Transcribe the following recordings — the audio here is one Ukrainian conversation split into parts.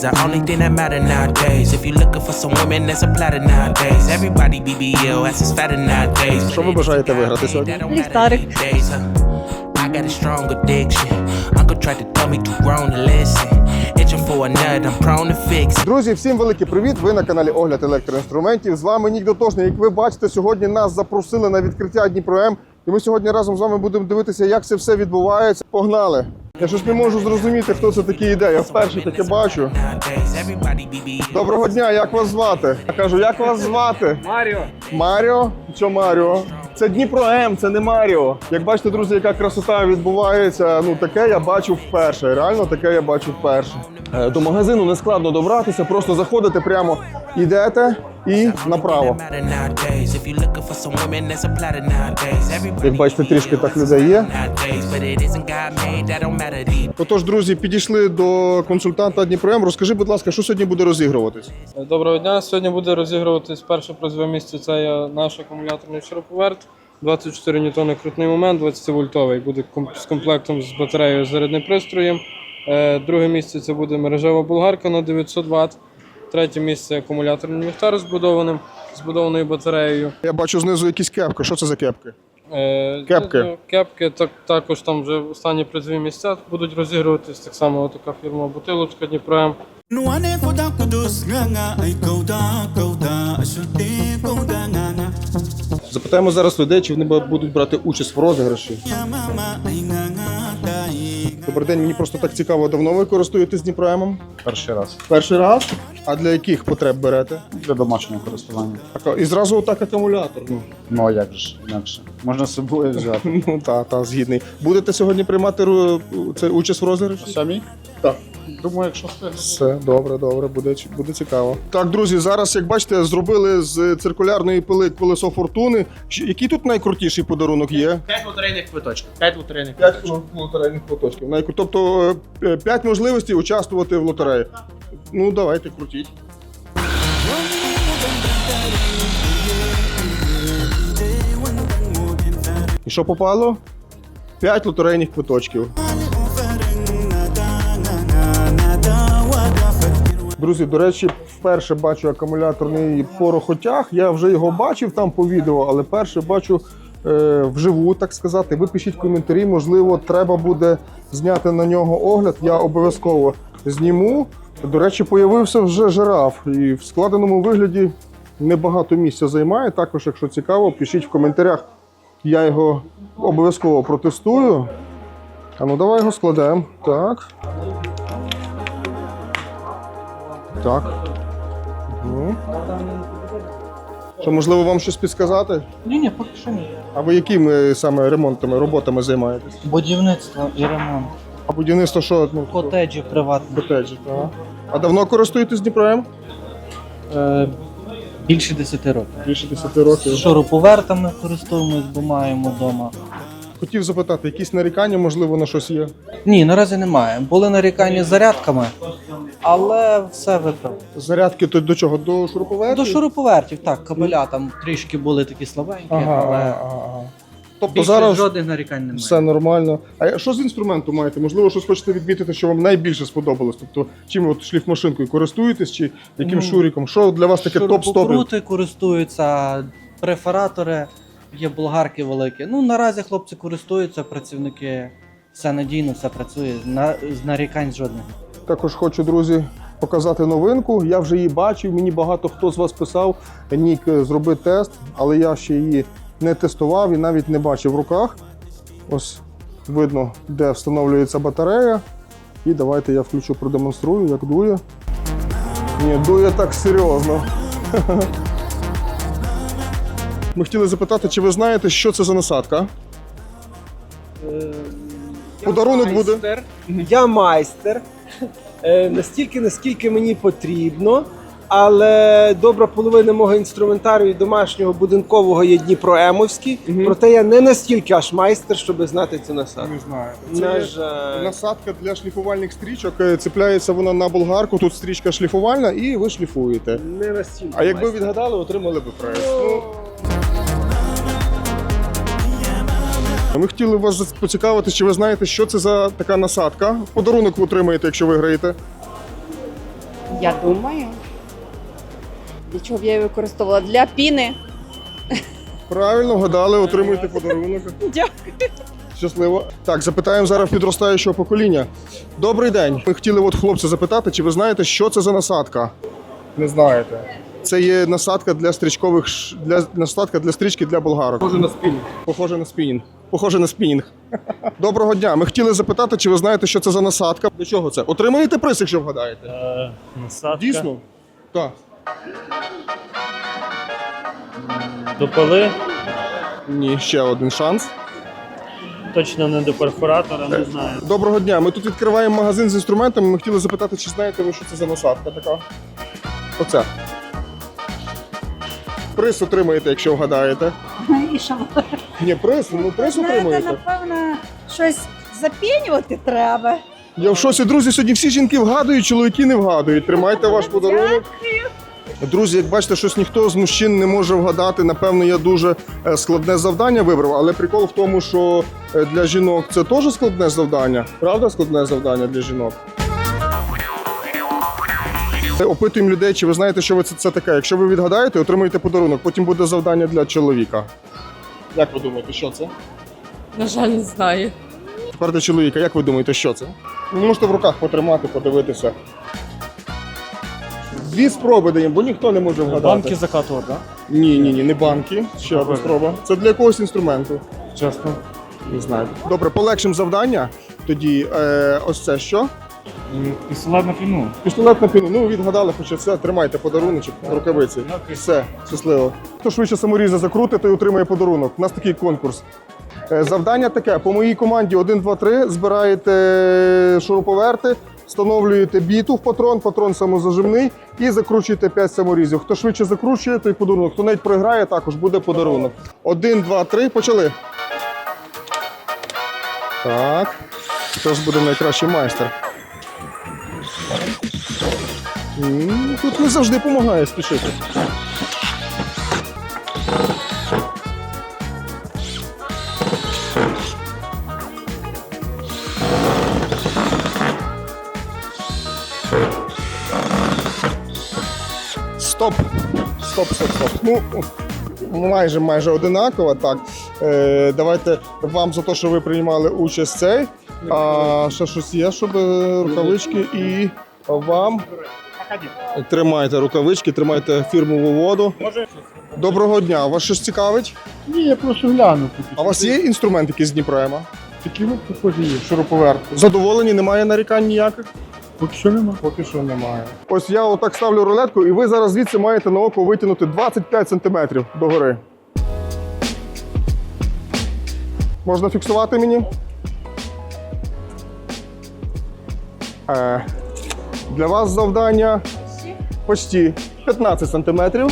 is the only thing that matter nowadays. If you're looking for some women, that's a platter nowadays. Everybody BBL, as fatter nowadays. Що ви бажаєте виграти сьогодні? Ліхтарик. I got a strong addiction. Uncle tried to tell me too grown to listen. Itching for a nut, I'm prone to fix. Друзі, всім великий привіт! Ви на каналі Огляд електроінструментів. З вами Нік Дотошний. Як ви бачите, сьогодні нас запросили на відкриття Дніпром. І ми сьогодні разом з вами будемо дивитися, як це все відбувається. Погнали! Я щось не можу зрозуміти, хто це такий іде. Я вперше таке бачу. Доброго дня, як вас звати? Я кажу, як вас звати? Маріо. Маріо? Що Маріо? Це Дніпро М, це не Маріо. Як бачите, друзі, яка красота відбувається. Ну таке я бачу вперше. Реально таке я бачу вперше. Е, До магазину не складно добратися, просто заходите прямо, йдете і направо. Як бачите, трішки так людей є. Отож, друзі, підійшли до консультанта Дніпро М. Розкажи, будь ласка, що сьогодні буде розігруватись? Доброго дня. Сьогодні буде розігруватись перше призове місце. Це наш акумуляторний шуруповерт. 24 ньютони крутний момент, 20 вольтовий. Буде ком- з комплектом з батареєю зарядним пристроєм. Е, Друге місце це буде мережева болгарка на 900 Вт. Третє місце акумуляторний ліхтар збудованим, збудованою батареєю. Я бачу знизу якісь кепки. Що це за кепки? Е, Кепки. ну, Кепки так, також там вже останні призові місця будуть розігруватись. Так само така фірма Бутилочка Дніпром. Ay kauda kauda ashute kauda nganga Запитаємо зараз людей, чи вони будуть брати участь в розіграші. Добрий день, мені просто так цікаво, давно ви користуєтесь Дніпроемом? Перший раз Перший раз. А для яких потреб берете? для домашнього користування. Так, і зразу отак акумулятор. Ну, Ну а як же інакше? Можна з собою взяти. ну та, та, згідний. Будете сьогодні приймати ру- це, участь в розіграші? Самі? Так. Думаю, якщо встигнемо. Все, добре, добре, буде, буде цікаво. Так, друзі, зараз, як бачите, зробили з циркулярної пили колесо фортуни. Який тут найкрутіший подарунок є? П'ять лотерейних квиточків. П'ять лотерейних П'ять лотерейних квиточків. Найкру- Тобто е, п'ять можливостей участвувати в лотереї. Ну, давайте крутіть. І що попало? П'ять лотерейних квиточків. Друзі, до речі, вперше бачу акумуляторний порохотяг. Я вже його бачив там по відео, але перше бачу е, вживу, так сказати. Ви пишіть коментарі, можливо, треба буде зняти на нього огляд. Я обов'язково зніму. До речі, появився вже жираф, і в складеному вигляді небагато місця займає. Також, якщо цікаво, пишіть в коментарях. Я його обов'язково протестую. А ну давай його складемо. Так. Так. Угу. Що, можливо, вам щось підсказати? Ні, ні, поки що ні. А ви якими саме ремонтами, роботами займаєтесь? Будівництво і ремонт. А будівництво що? Ну, Котеджі приватні. котеджі, так. А давно користуєтесь Дніпром? Е, більше 10 років. Більше 10 років. Шуруповертами користуємось, бо маємо вдома. Хотів запитати, якісь нарікання, можливо, на щось є? Ні, наразі немає. Були нарікання з зарядками, але все виправили. Зарядки то до чого? До шуруповертів? До шуруповертів, так, кабеля там трішки були такі слабенькі, Ага, але ага, ага. Тобто більше зараз жодних нарікань немає. все нормально. А що з інструменту маєте? Можливо, щось хочете відмітити, що вам найбільше сподобалось? Тобто, чим от шліфмашинкою користуєтесь, чи яким Ну, шуріком? Що для вас таке топ-стопи? Шурупокрути користуються, префератори, є болгарки великі. Ну, наразі хлопці користуються, працівники. Все надійно, все працює. На, з нарікань жодних. Також хочу, друзі, показати новинку. Я вже її бачив. Мені багато хто з вас писав. Нік, е, зроби тест, але я ще її не тестував і навіть не бачив в руках. Ось видно, де встановлюється батарея. І давайте я включу, продемонструю, як дує. Ні, дує так серйозно. Ми хотіли запитати, чи ви знаєте, що це за насадка? Подарунок буде. Я майстер е, настільки, наскільки мені потрібно, але добра половина мого інструментарію домашнього будинкового є Дніпроемовський. Проте я не настільки аж майстер, щоб знати цю насадку. Не знаю. На жаль. насадка для шліфувальних стрічок. Е, Цепляється вона на болгарку. Тут стрічка шліфувальна, і ви шліфуєте. Не настільки. А якби майстер. відгадали, отримали б прайс. Ну, Ми хотіли вас поцікавити, чи ви знаєте, що це за така насадка. Подарунок ви отримаєте, якщо виграєте. Я думаю. Для чого б я її використовувала? Для піни. Правильно, вгадали, отримуєте подарунок. Дякую. Щасливо. Так, запитаємо зараз підростаючого покоління. Добрий день. Ми хотіли от хлопця запитати, чи ви знаєте, що це за насадка? Не знаєте. Це є насадка для стрічкових ш- для насадка для стрічки для болгарок. Похоже на спінінг. Похоже на спінінг. Похоже на спінінг. Доброго дня. Ми хотіли запитати, чи ви знаєте, що це за насадка? Для чого це? Отримаєте приз, якщо вгадаєте? Насадка. Дійсно? Так. До пили, Ні, ще один шанс. точно не до перфоратора, не знаю. Доброго дня. Ми тут відкриваємо магазин з інструментами. Ми хотіли запитати, чи знаєте ви, що це за насадка така? Оце. Приз отримаєте, якщо вгадаєте. І що? Ні, приз, ну приз отримуєте. напевно, щось запінювати треба. Я в шоці, друзі, сьогодні всі жінки вгадують, чоловіки не вгадують. Тримайте ваш подарунок. Друзі, як бачите, щось ніхто з мужчин не може вгадати. Напевно, я дуже е, складне завдання вибрав, але прикол в тому, що е, для жінок це теж складне завдання. Правда, складне завдання для жінок? Опитуємо людей, чи ви знаєте, що ви це, це таке. Якщо ви відгадаєте, отримуєте подарунок. Потім буде завдання для чоловіка. Як ви думаєте, що це? На жаль, не знаю. Тепер для чоловіка, як ви думаєте, що це? Ви можете в руках потримати, подивитися. Дві спроби даємо, бо ніхто не може вгадати. Банки закатувати, так? Ні, ні, ні, не банки. Ще одна спроба. Це для якогось інструменту. Чесно. Не знаю. Добре, полегшимо завдання. Тоді е, ось це що? Пістолет на піну. Пістолет на піну. Ну, відгадали, хоча це. Тримайте подаруночок, рукавиці. Все, щасливо. Хто швидше саморізи закрути, той отримає подарунок. У нас такий конкурс. Е, Завдання таке: по моїй команді 1, 2, 3 збираєте шуруповерти, встановлюєте біту в патрон, патрон самозажимний і закручуєте 5 саморізів. Хто швидше закручує, той подарунок. Хто навіть програє, також буде подарунок. 1, 2, 3, почали. Так. Хто ж буде найкращий майстер? Тут не завжди допомагає спішити. Стоп! Стоп, стоп, стоп. Ну, майже майже одинаково. Так. Е, давайте вам за те, що ви приймали участь цей. А ще щось є, щоб е, рукавички і вам. Тримайте рукавички, тримайте фірмову воду. Доброго дня. Вас щось цікавить? Ні, я просто гляну. А у вас є інструмент якийсь з Дніпроема? Такі от похожі є. Шуруповерт. Задоволені, немає нарікань ніяких? Поки що нема. Поки що немає. Ось я отак ставлю рулетку, і ви зараз звідси маєте на око витягнути 25 сантиметрів догори. Можна фіксувати мені? Е, для вас завдання почти 15 сантиметрів.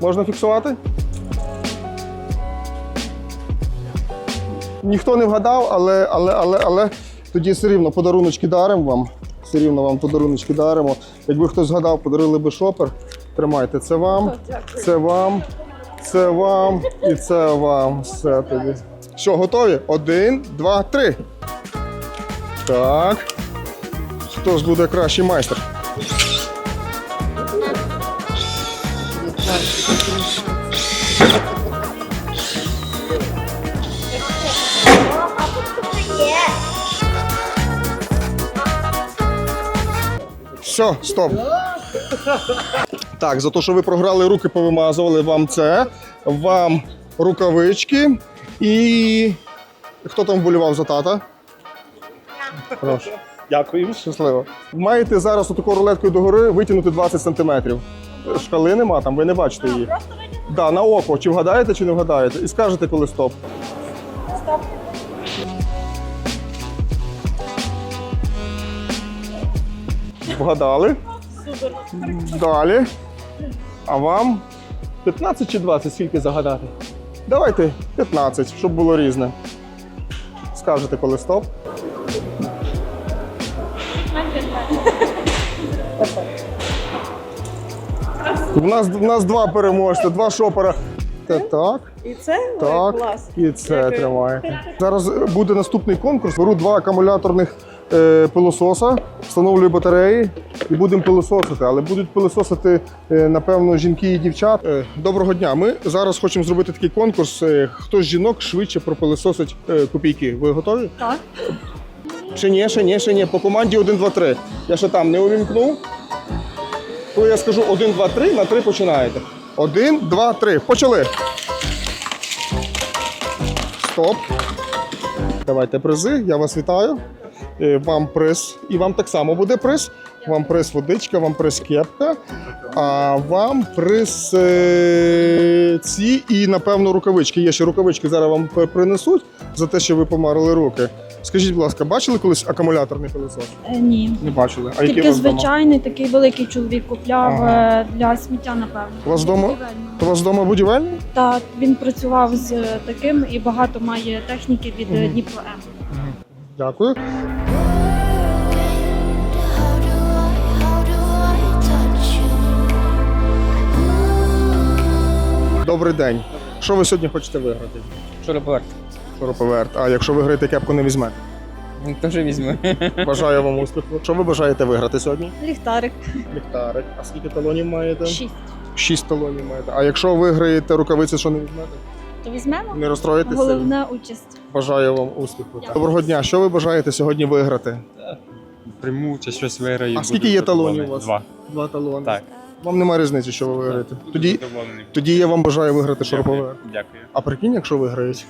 Можна фіксувати? Ніхто не вгадав, але, але, але, але тоді все рівно подаруночки даримо вам. Все рівно вам подаруночки даримо. Якби хтось згадав, подарили би шопер. Тримайте, це вам, це вам, це вам і це вам. Все тоді. Що, готові? Один, два, три. Так. Хто ж буде кращий майстер? Все, стоп. Так, за те, що ви програли, руки повимазували, вам це, вам рукавички і. Хто там вболівав за тата? Прошу. Дякую. Щасливо. Маєте зараз отаку рулеткою догори витягнути 20 сантиметрів. Шкали нема там, ви не бачите її. Так, да, на око. Чи вгадаєте, чи не вгадаєте? І скажете, коли стоп. Стоп. Вгадали? Супер. Далі. А вам 15 чи 20, скільки загадати? Давайте 15, щоб було різне. Скажете, коли стоп. У нас, у нас два переможця, два шопера. Це так. І це Так, і це тримає. Зараз буде наступний конкурс. Беру два акумуляторних е, пилососа, встановлюю батареї і будемо пилососити. Але будуть пилососити, е, напевно, жінки і дівчат. Е, доброго дня. Ми зараз хочемо зробити такий конкурс. е, хто з жінок швидше пропилососить е, копійки. Ви готові? Так. Ще ні, ще ні, ще ні. По команді 1, 2, 3. Я ще там не увімкнув. Коли я скажу 1, 2, 3, на 3 починаєте. 1, 2, 3. Почали. Стоп. Давайте призи. Я вас вітаю. Е, Вам приз. І вам так само буде приз. Вам приз водичка, вам приз кепка. А вам приз е, ці і, напевно, рукавички. Є ще рукавички зараз вам принесуть за те, що ви помарили руки. Скажіть, будь ласка, бачили колись акумуляторний пилосос? Е, Ні. Не бачили. А Тільки звичайний, такий великий чоловік купляв Ага. е, для сміття, напевно. У вас вдома? У вас вдома будівельний? Та він працював з таким і багато має техніки від Мгм. Дніпро М. Дякую. Добрий день. Що ви сьогодні хочете виграти? Шуруповерт. Шуруповерт. А якщо виграєте кепку, не візьмете. Теж візьму. Бажаю вам успіху. Що ви бажаєте виграти сьогодні? Ліхтарик. Ліхтарик. А скільки талонів маєте? Шість. Шість талонів маєте. А якщо виграєте рукавиці, що не візьмете? То візьмемо? Не розстроїтеся? Головне участь. Бажаю вам успіху. Доброго дня. Що ви бажаєте сьогодні виграти? Прийму участь, щось виграю. А скільки є талонів у вас? Два. Два талони. Так. Вам немає різниці, що ви виграєте. Тоді, Задоволений. тоді я вам бажаю виграти шуруповерт. Дякую. А прикинь, якщо виграють.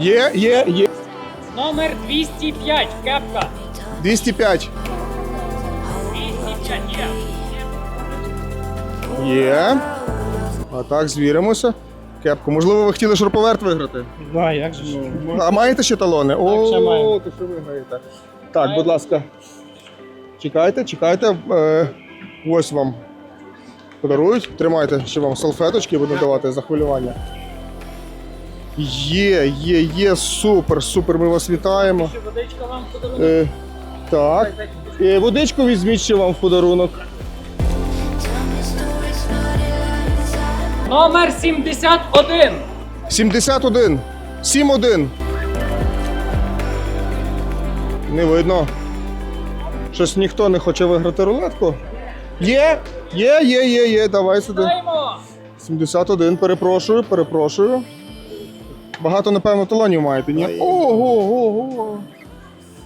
Є, є, є. Номер 205, кепка. 205. 205 є. Є. А так, звіримося. Кепку. Можливо, ви хотіли шуруповерт виграти? Ну, а як же ж? А маєте ще талони? О, ще маємо. то що виграєте. Так, будь ласка. Чекайте, чекайте. Е, ось вам подарують. Тримайте, ще вам салфеточки буду давати за хвилювання. Є, є, є, супер, супер. Ми вас вітаємо. Водичка вам подарунок. Е, так. Е, водичку візьміть ще вам в подарунок. Номер 71. 71. 7-1. Не видно. Щось ніхто не хоче виграти рулетку. Є, є, є, є, є. Давай сюди. Даємо. 71, перепрошую, перепрошую. Багато, напевно, талонів маєте, ні? Ого, ого.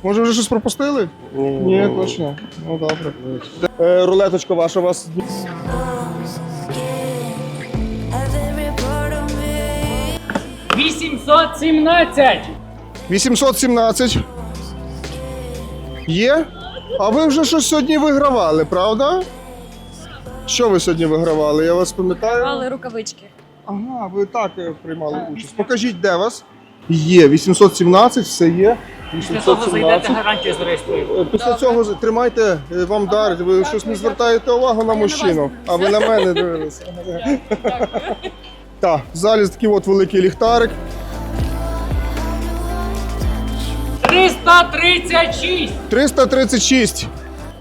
Може, вже щось пропустили? Ні, точно. Ну добре. Е, рулеточка ваша у вас 817. 817. Є? А ви вже щось сьогодні вигравали, правда? Що ви сьогодні вигравали? Я вас пам'ятаю. Але рукавички. Ага, ви так е, приймали участь. Покажіть, де вас? Є, 817, все є. Після того зайдете 817. гарантію зареєструємо. Е, Після цього з- тримайте, е, вам дарить. Ви щось не звертаєте увагу на мужчину, а ви на мене дивилися. Так, в залі такий от великий ліхтарик. 336. 336.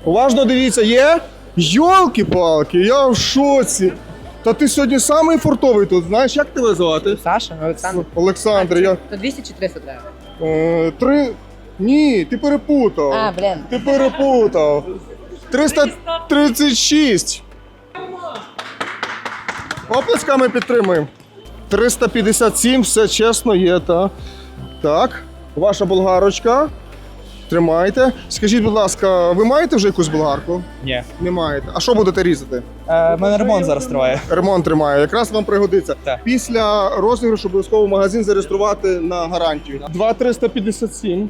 Уважно дивіться, є? Йолки-палки, я в шоці. Та ти сьогодні самий фортовий тут. Знаєш, як тебе звати? Саша, Олександр. Олександр, я. То 200 чи 300 треба? Е, три. Ні, ти перепутав. А, блін. Ти перепутав. 336. Оплесками підтримуємо. 357, все чесно є, та. Так. Ваша болгарочка. Тримайте. Скажіть, будь ласка, ви маєте вже якусь болгарку? Ні. Не маєте. А що будете різати? Е, мене ремонт зараз триває. Ремонт тримає. Якраз вам пригодиться. Так. Після розіграшу обов'язково магазин зареєструвати на гарантію. 2,357.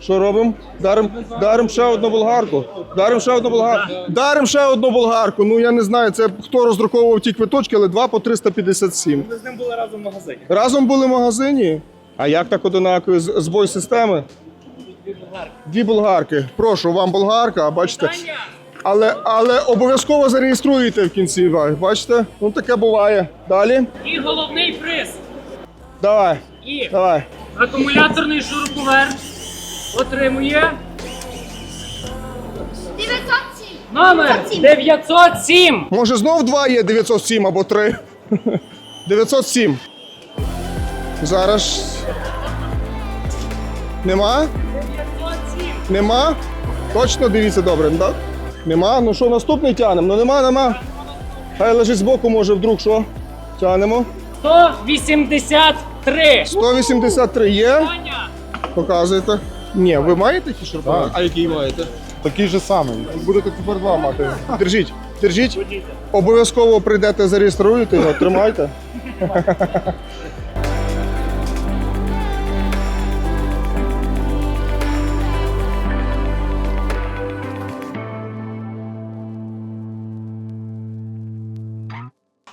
Що робимо? Дарим, дарим ще одну болгарку. Дарим ще одну болгарку. Дарим ще одну болгарку. Ну я не знаю, це хто роздруковував ті квиточки, але 2 по 357. Ми з ним були разом в магазині. Разом були в магазині. А як так одинакові з- збой системи? Дві болгарки. Прошу, вам болгарка, а бачите. Але, але обов'язково зареєструєте в кінці. Бачите? Ну таке буває. Далі. І головний приз. Давай, І давай. акумуляторний шуруповерт отримує 907. номер 907. Може знов два є 907 або 3. 907. Зараз. Нема? 907. Нема? Точно дивіться добре, так? Нема? Ну що, наступний тянемо? Ну нема, нема. Хай лежить збоку, може вдруг що? Тянемо. 183. 183 є. Показуєте. Ні, ви маєте ті шурповерт? Так. А який маєте? Такий же самий. Будете тепер два мати. Держіть, держіть. Обов'язково прийдете, зареєструєте його, тримайте.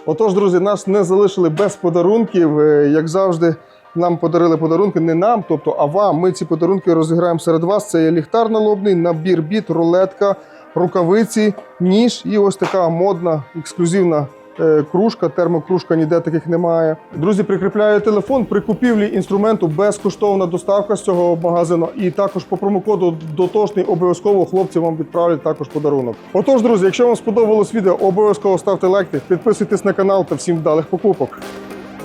Отож, друзі, нас не залишили без подарунків. Е, Як завжди, нам подарили подарунки не нам, тобто, а вам. Ми ці подарунки розіграємо серед вас. Це є ліхтар налобний, набір біт, рулетка, рукавиці, ніж і ось така модна ексклюзивна. Е, Кружка, термокружка, ніде таких немає. Друзі, прикріпляю телефон при купівлі інструменту безкоштовна доставка з цього магазину. І також по промокоду дотошний обов'язково хлопці вам відправлять також подарунок. Отож, друзі, якщо вам сподобалось відео, обов'язково ставте лайки, підписуйтесь на канал та всім вдалих покупок.